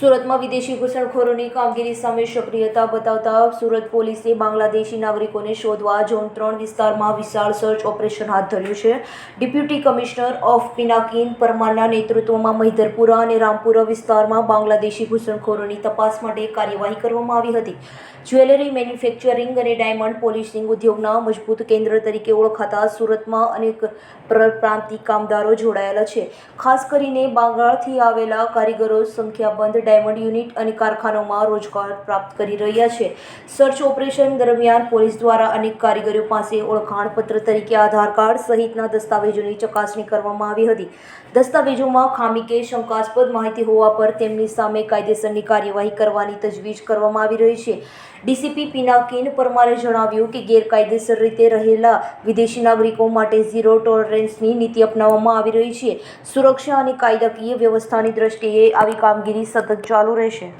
સુરતમાં વિદેશી ઘૂસણખોરોની કામગીરી સામે સક્રિયતા બતાવતા સુરત પોલીસે બાંગ્લાદેશી નાગરિકોને શોધવા ઝોન ત્રણ વિસ્તારમાં વિશાળ સર્ચ ઓપરેશન હાથ ધર્યું છે. ડેપ્યુટી કમિશનર ઓફ પિનાકીન પરમારના નેતૃત્વમાં મહિધરપુરા અને રામપુરા વિસ્તારમાં બાંગ્લાદેશી ઘૂસણખોરોની તપાસ માટે કાર્યવાહી કરવામાં આવી હતી. જ્વેલરી મેન્યુફેક્ચરિંગ અને ડાયમંડ પોલિશિંગ ઉદ્યોગના મજબૂત કેન્દ્ર તરીકે ઓળખાતા સુરતમાં અનેક પ્રાંતિક કામદારો જોડાયેલા છે. ખાસ કરીને બાંગ્લાથી આવેલા કારીગરો સંખ્યાબંધ ડાયમંડ યુનિટ અને કારખાનાઓમાં રોજગાર પ્રાપ્ત કરી રહ્યા છે. સર્ચ ઓપરેશન દરમિયાન પોલીસ દ્વારા અનેક કારીગરો પાસે ઓળખાણપત્ર તરીકે આધાર કાર્ડ સહિતના દસ્તાવેજોની ચકાસણી કરવામાં આવી હતી. દસ્તાવેજોમાં ખામી કે શંકાસ્પદ માહિતી હોવા પર તેમની સામે કાયદેસરની કાર્યવાહી કરવાની તજવીજ કરવામાં આવી રહી છે. ડીસીપી પિનાકીન પરમારે જણાવ્યું કે ગેરકાયદેસર રીતે રહેલા વિદેશી નાગરિકો માટે ઝીરો ટોલરન્સની નીતિ અપનાવવામાં આવી રહી છે. સુરક્ષા અને કાયદાકીય વ્યવસ્થાની દ્રષ્ટિએ આવી કામગીરી સતત ચાલુ રહેશે.